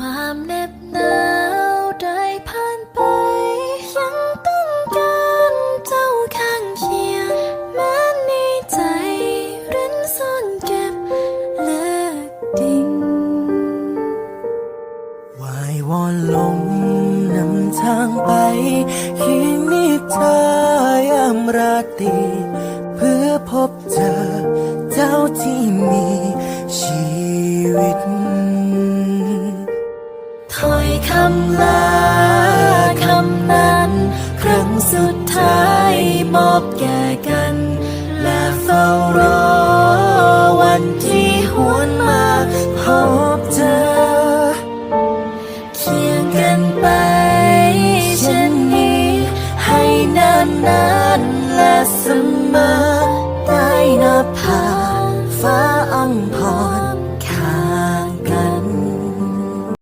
ความเหน็บหนาวได้ผ่านไป ยังต้องการเจ้าข้างเคียงแม้ในใจร้นซ่อนเก็บเลือดดิ่งวายวอนลมนำทางไปคืนนี้เธอยามราตรีเพื่อพบเจอเจ้าที่มีชีวิตำลาคำนั้น ครั้งสุดท้ายมอบแก่กัน และเฝ้ารอวันที่หวนมาพอ